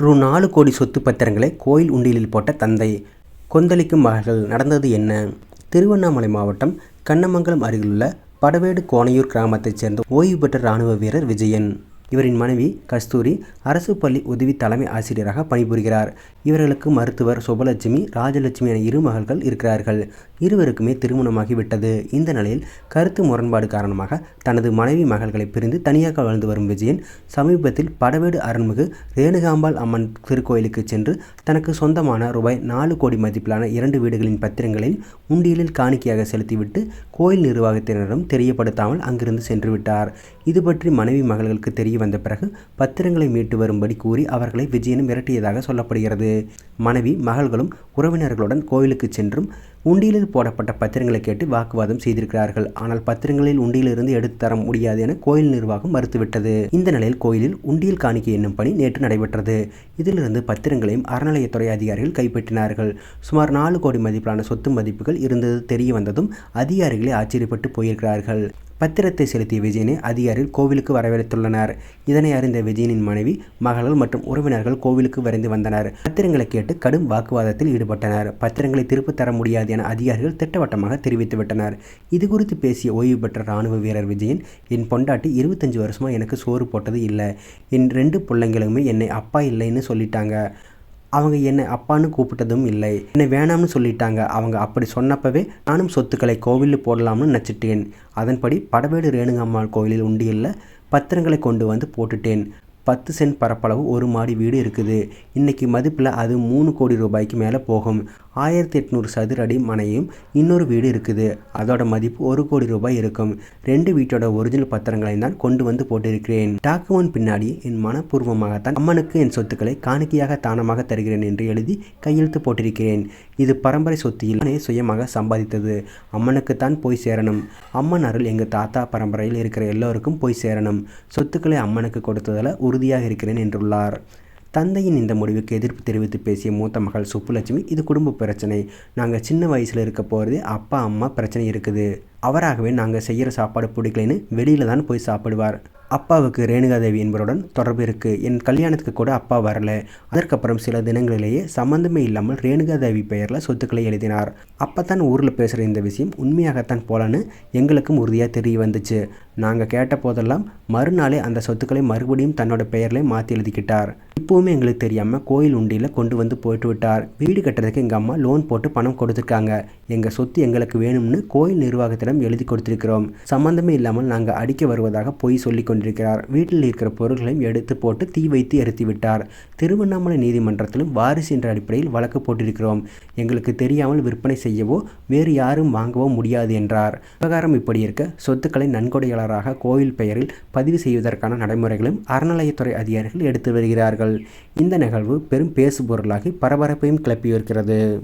ரூ நாலு கோடி சொத்து பத்திரங்களை கோயில் உண்டியலில் போட்ட தந்தை. கொந்தளிக்கும் மகள்கள் நடந்தது என்ன? திருவண்ணாமலை மாவட்டம் கண்ணமங்கலம் அருகிலுள்ள படவேடு கோணையூர் கிராமத்தைச் சேர்ந்த ஓய்வு பெற்ற இராணுவ வீரர் விஜயன். இவரின் மனைவி கஸ்தூரி அரசு பள்ளி உதவி தலைமை ஆசிரியராக பணிபுரிகிறார். இவர்களுக்கு மருத்துவர் சுபலட்சுமி ராஜலட்சுமி என இரு மகள்கள் இருக்கிறார்கள். இருவருக்குமே திருமணமாகிவிட்டது. இந்த நிலையில் கருத்து முரண்பாடு காரணமாக தனது மனைவி மகள்களை பிரிந்து தனியாக வாழ்ந்து வரும் விஜயன் சமீபத்தில் படவேடு அருள்மிகு ரேணுகாம்பாள் அம்மன் திருக்கோயிலுக்கு சென்று தனக்கு சொந்தமான ரூபாய் நாலு கோடி மதிப்பிலான இரண்டு வீடுகளின் பத்திரங்களில் உண்டியலில் காணிக்கையாக செலுத்திவிட்டு கோயில் நிர்வாகத்தினரிடம் தெரியப்படுத்தாமல் அங்கிருந்து சென்றுவிட்டார். இது பற்றி மனைவி மகள்களுக்கு தெரிய வந்த பிறகு பத்திரங்களை மீட்டு வரும்படி கூறி அவர்களை விஜயன் மிரட்டியதாக சொல்லப்படுகிறது. மனைவி மகள்களும் உறவினர்களுடன் கோயிலுக்கு சென்றும் உண்டியலில் போடப்பட்ட பத்திரங்களை கேட்டு வாக்குவாதம் செய்திருக்கிறார்கள். ஆனால் பத்திரங்களில் உண்டியிலிருந்து எடுத்து தர முடியாது என கோயில் நிர்வாகம் மறுத்துவிட்டது. இந்த நிலையில் கோயிலில் உண்டியல் காணிக்கை என்னும் பணி நேற்று நடைபெற்றது. இதிலிருந்து பத்திரங்களையும் அறநிலையத்துறை அதிகாரிகள் கைப்பற்றினார்கள். சுமார் நாலு கோடி மதிப்பிலான சொத்து மதிப்புகள் இருந்தது தெரிய வந்ததும் அதிகாரிகளே ஆச்சரியப்பட்டு போயிருக்கிறார்கள். பத்திரத்தை செலுத்திய விஜயனை அதிகாரிகள் கோவிலுக்கு வரவேற்றுள்ளனர். இதனை அறிந்த விஜயனின் மனைவி மகள்கள் மற்றும் உறவினர்கள் கோவிலுக்கு விரைந்து வந்தனர். பத்திரங்களை கேட்டு கடும் வாக்குவாதத்தில் ஈடுபட்டனர். பத்திரங்களை திருப்பி தர முடியாது என அதிகாரிகள் திட்டவட்டமாக தெரிவித்துவிட்டனர் இது குறித்து பேசிய ஓய்வு பெற்ற ராணுவ வீரர் விஜயன் என் பொண்டாட்டி இருபத்தஞ்சு வருஷமாக எனக்கு சோறு போட்டது இல்லை. என் ரெண்டு பிள்ளைங்களுமே என்னை அப்பா இல்லைன்னு சொல்லிட்டாங்க. அவங்க என்னை அப்பான்னு கூப்பிட்டதும் இல்லை. என்னை வேணாம்னு சொல்லிட்டாங்க. அவங்க அப்படி சொன்னப்பவே நானும் சொத்துக்களை கோவிலில் போடலாம்னு நினச்சிட்டேன் அதன்படி படவேடு ரேணுங்கம்மாள் கோயிலில் உண்டியலில் பத்திரங்களை கொண்டு வந்து போட்டுட்டேன். பத்து சென்ட் பரப்பளவு ஒரு மாடி வீடு இருக்குது. இன்றைக்கி மதிப்பில் அது மூணு கோடி ரூபாய்க்கு மேலே போகும். ஆயிரத்தி எட்நூறு சதுர அடி மனையும் இன்னொரு வீடு இருக்குது. அதோட மதிப்பு ஒரு கோடி ரூபாய் இருக்கும். ரெண்டு வீட்டோட ஒரிஜினல் பத்திரங்களையும் தான் கொண்டு வந்து போட்டிருக்கிறேன். டாக்குமெண்ட் பின்னாடி என் மனப்பூர்வமாகத்தான் அம்மனுக்கு என் சொத்துக்களை காணிக்கையாக தானமாக தருகிறேன் என்று எழுதி கையெழுத்து போட்டிருக்கிறேன். இது பரம்பரை சொத்து இல்லை சுயமாக சம்பாதித்தது. அம்மனுக்குத்தான் போய் சேரணும். அம்மன் அருள் எங்கள் தாத்தா பரம்பரையில் இருக்கிற எல்லோருக்கும் போய் சேரணும். சொத்துக்களை அம்மனுக்கு கொடுத்ததில் உறுதியாக இருக்கிறேன் என்றுள்ளார். தந்தையின் இந்த முடிவுக்கு எதிர்ப்பு தெரிவித்து பேசிய மூத்த மகள் சுப்புலட்சுமி இது குடும்ப பிரச்சனை. நாங்கள் சின்ன வயசில் இருக்க போகிறதே அப்பா அம்மா பிரச்சனை இருக்குது. அவராகவே நாங்கள் செய்கிற சாப்பாடு பிடிக்கலைன்னு வெளியில் தான் போய் சாப்பிடுவார். அப்பாவுக்கு ரேணுகாதேவி என்பவருடன் தொடர்பு இருக்குது என் கல்யாணத்துக்கு கூட அப்பா வரல. அதற்கப்புறம் சில தினங்களிலேயே சம்மந்தமே இல்லாமல் ரேணுகாதேவி பெயரில் சொத்துக்களை எழுதினார். அப்போ தான் ஊரில் பேசுகிற இந்த விஷயம் உண்மையாகத்தான் போலன்னு எங்களுக்கும் உறுதியாக தெரிய வந்துச்சு. நாங்கள் கேட்ட போதெல்லாம் மறுநாளே அந்த சொத்துக்களை மறுபடியும் தன்னோட பெயரில் மாற்றி எழுதிக்கிட்டார். இப்போவுமே எங்களுக்கு தெரியாமல் கோயில் உண்டியில் கொண்டு வந்து போயிட்டு விட்டார். வீடு கட்டுறதுக்கு எங்கள் அம்மா லோன் போட்டு பணம் கொடுத்துருக்காங்க. எங்கள் சொத்து எங்களுக்கு வேணும்னு கோயில் நிர்வாகத்திடம் எழுதி கொடுத்துருக்கிறோம். சம்மந்தமே இல்லாமல் நாங்கள் அடிக்க வருவதாக போய் சொல்லிக்கொண்டு கொண்டிருக்கிறார். வீட்டில் இருக்கிற பொருட்களையும் எடுத்து போட்டு தீ வைத்து எரித்துவிட்டார். திருவண்ணாமலை நீதிமன்றத்திலும் வாரிசு என்ற அடிப்படையில் வழக்கு போட்டிருக்கிறோம். எங்களுக்கு தெரியாமல் விற்பனை செய்யவோ வேறு யாரும் வாங்கவோ முடியாது என்றார். விவகாரம் இப்படி இருக்க சொத்துக்களை நன்கொடையாளராக கோயில் பெயரில் பதிவு செய்வதற்கான நடைமுறைகளும் அறநிலையத்துறை அதிகாரிகள் எடுத்து வருகிறார்கள். இந்த நிகழ்வு பெரும் பேசுபொருளாகி பரபரப்பையும் கிளப்பியிருக்கிறது